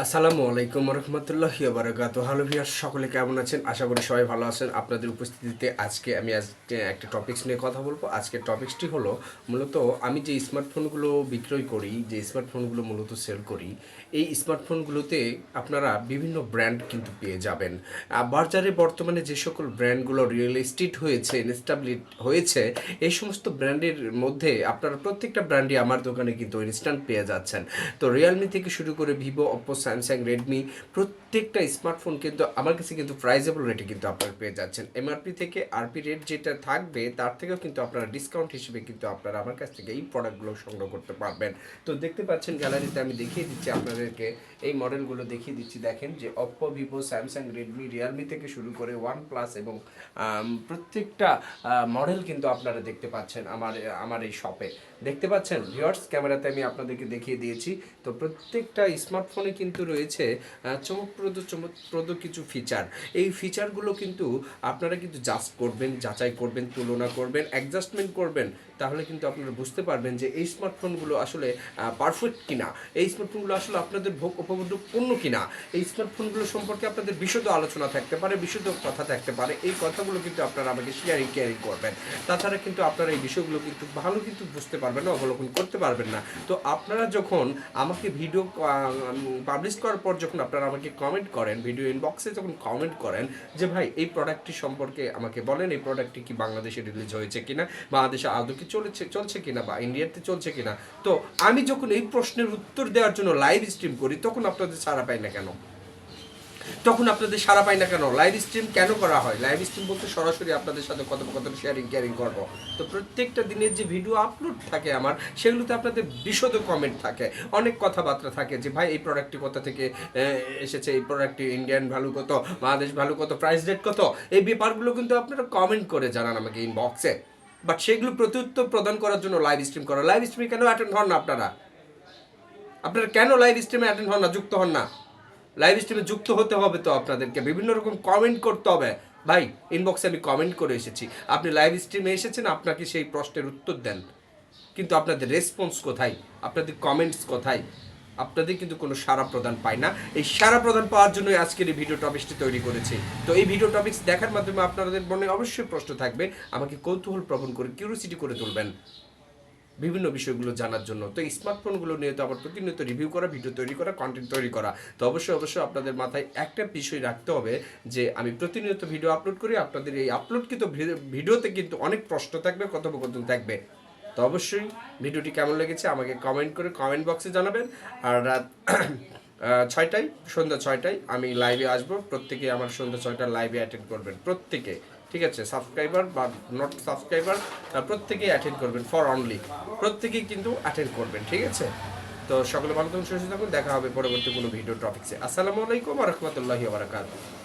আসসালামু আলাইকুম রহমতুল্লাহ বারাকাত হ্যালো ভিয়ার সকলে কেমন আছেন? আশা করি সবাই ভালো আছেন। আপনাদের উপস্থিতিতে আজকে আমি আজকে একটা টপিক্স নিয়ে কথা বলব। আজকের টপিক্সটি হলো মূলত আমি যে স্মার্টফোনগুলো বিক্রয় করি, যে স্মার্টফোনগুলো মূলত সেল করি, এই স্মার্টফোনগুলোতে আপনারা বিভিন্ন ব্র্যান্ড কিন্তু পেয়ে যাবেন। বাজারে বর্তমানে যে সকল ব্র্যান্ডগুলো রিয়েল এস্টেট হয়েছে এস্টাবলিশ হয়েছে, এই সমস্ত ব্র্যান্ডের মধ্যে আপনারা প্রত্যেকটা ব্র্যান্ডই আমার দোকানে কিন্তু ইনস্ট্যান্ট পেয়ে যাচ্ছেন। তো রিয়েলমি থেকে শুরু করে ভিভো অপো স্যামসাং রেডমি প্রত্যেকটা স্মার্টফোন কিন্তু আমার কাছে কিন্তু প্রাইজেবল রেটে কিন্তু আপনারা পেয়ে যাচ্ছেন। এমআরপি থেকে আরপি রেট যেটা থাকবে, তার থেকেও কিন্তু আপনারা ডিসকাউন্ট হিসেবে কিন্তু আপনারা আমার কাছ থেকে এই প্রোডাক্টগুলো সংগ্রহ করতে পারবেন। তো দেখতে পাচ্ছেন গ্যালারিতে আমি দেখিয়ে দিচ্ছি আপনাদেরকে, এই মডেলগুলো দেখিয়ে দিচ্ছি। দেখেন যে Oppo Vivo Samsung Redmi Realme থেকে শুরু করে ওয়ান প্লাস এবং প্রত্যেকটা মডেল কিন্তু আপনারা দেখতে পাচ্ছেন আমার আমার এই শপে দেখতে পাচ্ছেন? ভিউয়ার্স ক্যামেরাতে আমি আপনাদেরকে দেখিয়ে দিয়েছি। তো প্রত্যেকটা স্মার্টফোনে কিন্তু রয়েছে চমকপ্রদ চমকপ্রদ কিছু ফিচার এই ফিচারগুলো কিন্তু আপনারা কিন্তু জাস্ট করবেন, যাচাই করবেন, তুলনা করবেন অ্যাডজাস্টমেন্ট করবেন, তাহলে কিন্তু আপনারা বুঝতে পারবেন যে এই স্মার্টফোনগুলো আসলে পারফেক্ট কিনা। এই স্মার্টফোনগুলো আসলে আপনাদের ভোগ উপভোগ্যপূর্ণ কিনা। এই স্মার্টফোনগুলো সম্পর্কে আপনাদের বিশদ আলোচনা থাকতে পারে বিশদ কথা থাকতে পারে, এই কথাগুলো কিন্তু আপনারা আমাকে শেয়ারিং কেয়ারিং করবেন। তাছাড়া কিন্তু আপনারা এই বিষয়গুলো কিন্তু ভালো কিন্তু বুঝতে পারবেন না, অবলোকন করতে পারবেন না। তো আপনারা যখন আমাকে ভিডিও পাবলিশ করার পর যখন আপনারা আমাকে কমেন্ট করেন ভিডিও ইনবক্সে যখন কমেন্ট করেন যে, ভাই, এই প্রোডাক্টটি সম্পর্কে আমাকে বলেন, এই প্রোডাক্টটি কি বাংলাদেশে রিলিজ হয়েছে কিনা বাংলাদেশে আদৌ কি চলেছে, চলছে কিনা, বা ইন্ডিয়াতে চলছে কিনা? তো আমি যখন এই প্রশ্নের উত্তর দেওয়ার জন্য লাইভ স্ট্রিম করি, তখন আপনাদের সারা পাই না কেন? তখন আপনাদের সারা পাই না কেন? লাইভ স্ট্রিম কেন করা হয়? লাইভ স্ট্রিম বলতে সরাসরি আপনাদের সাথে কথোপকথন শেয়ারিং কেয়ারিং করব। তো প্রত্যেকটা দিনের যে ভিডিও আপলোড থাকে আমার, সেগুলোতে আপনাদের বিশদ কমেন্ট থাকে। অনেক কথাবার্তা থাকে যে, ভাই, এই প্রোডাক্টটি কোথা থেকে এসেছে? এই প্রোডাক্টটি ইন্ডিয়ান ভ্যালু কত? বাংলাদেশ ভ্যালু কত? প্রাইস রেট কত? এই ব্যাপারগুলো কিন্তু আপনারা কমেন্ট করে জানান আমাকে ইনবক্সে বাট সেগুলো প্রত্যুত্তর প্রদান করার জন্য লাইভ স্ট্রিম করা। লাইভ স্ট্রিমে কেন অ্যাটেন্ড হন না আপনারা? আপনারা কেন লাইভ স্ট্রিমে অ্যাটেন্ড হন না? যুক্ত হন না? লাইভ স্ট্রিমে যুক্ত হতে হবে তো আপনাদেরকে। বিভিন্ন রকম কমেন্ট করতে হবে। ভাই ইনবক্সে আমি কমেন্ট করে এসেছি। আপনি লাইভ স্ট্রিমে এসেছেন, আপনাকে সেই প্রশ্নের উত্তর দেন। কিন্তু আপনাদের রেসপন্স কোথায়? আপনাদের কমেন্টস কোথায়? আপনাদের কিন্তু কোনো সারা প্রদান পায় না। এই সারা প্রদান পাওয়ার জন্য আজকের এই ভিডিও টপিক্সটি তৈরি করেছি। তো এই ভিডিও টপিক্স দেখার মাধ্যমে আপনাদের মনে অবশ্যই প্রশ্ন থাকবে। আমাকে কৌতূহল প্রবণ করে কিউরিসিটি করে তুলবেন। বিভিন্ন বিষয়গুলো জানার জন্য। তো স্মার্টফোনগুলো নিয়ে তো আবার প্রতিনিয়ত রিভিউ করা ভিডিও তৈরি করা কন্টেন্ট তৈরি করা। তো অবশ্যই অবশ্যই আপনাদের মাথায় একটা বিষয় রাখতে হবে যে, আমি প্রতিনিয়ত ভিডিও আপলোড করি, আপনাদের এই আপলোডকৃত ভিডিওতে কিন্তু অনেক প্রশ্ন থাকবে, কথোপকথন থাকবে। তো অবশ্যই ভিডিওটি কেমন লেগেছে আমাকে কমেন্ট করে কমেন্ট বক্সে জানাবেন। আর রাত ছয়টায়, সন্ধ্যা ছয়টায় আমি লাইভে আসব। প্রত্যেকে আমার সন্ধ্যা ছয়টায় লাইভে অ্যাটেন্ড করবেন। প্রত্যেকে। ঠিক আছে সাবস্ক্রাইবার বা নট সাবস্ক্রাইবার প্রত্যেকেই অ্যাটেন্ড করবেন ফর অনলি প্রত্যেকেই কিন্তু অ্যাটেন্ড করবেন, ঠিক আছে? তো সকলে ভালো থাকুন, সুস্থ থাকুন, দেখা হবে পরবর্তী কোনো ভিডিও টপিক্সে আসসালামু আলাইকুম রহমতুল্লাহি বারাকাতুহু।